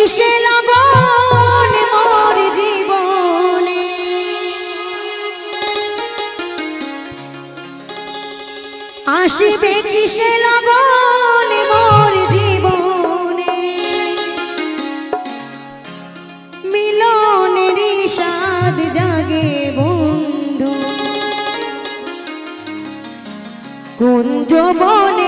কিসে লগন মোর জীবনে। আসিবে কিসে লগন মোর জীবনে? জাগে বন্ধু। কুঞ্জ বনে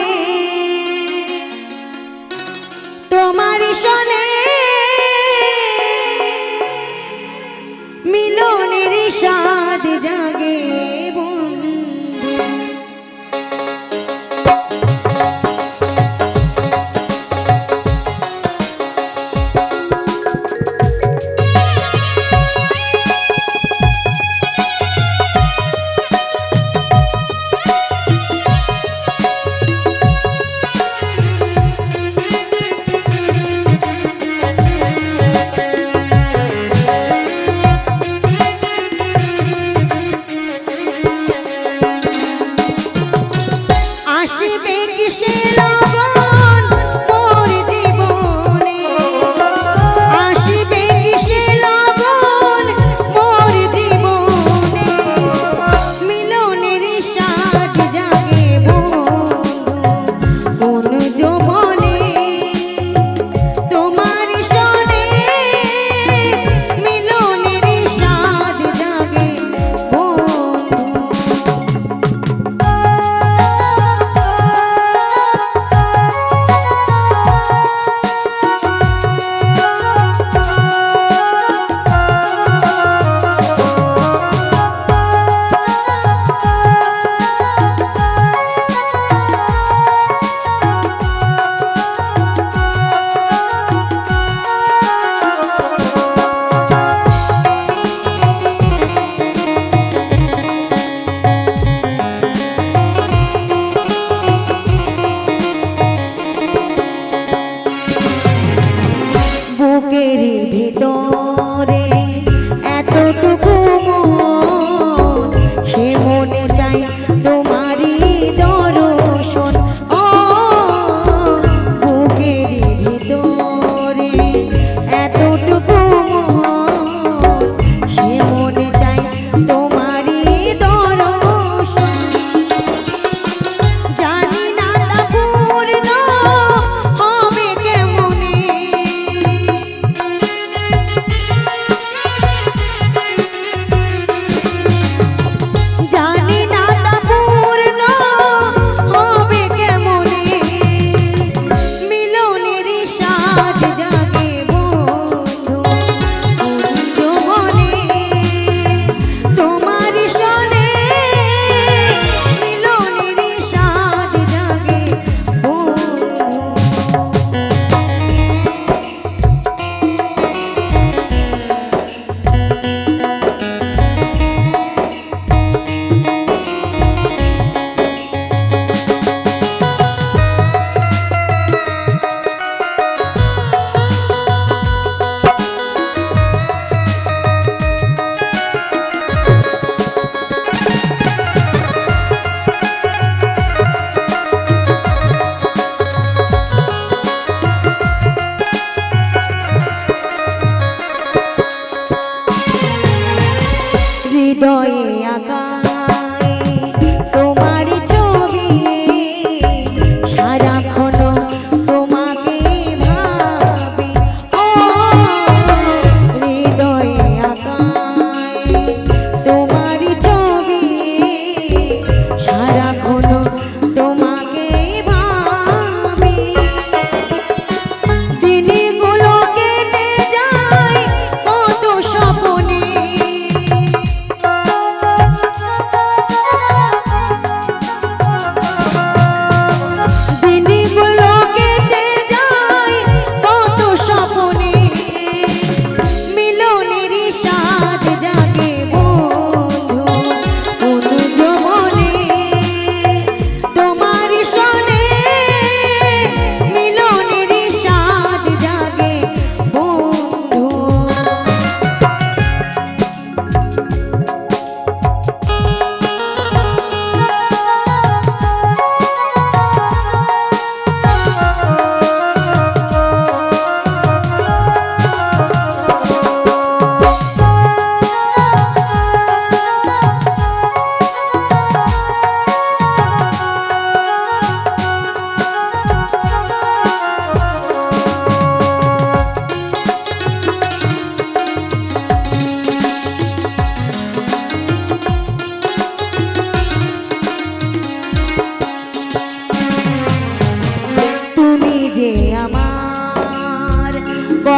Oh.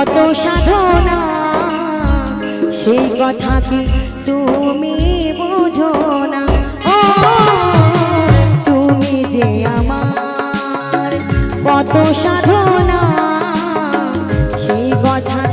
কত সাধনা, সেই কথা কি তুমি বুঝো না? ও, তুমি যে আমার কত সাধনা, সেই কথা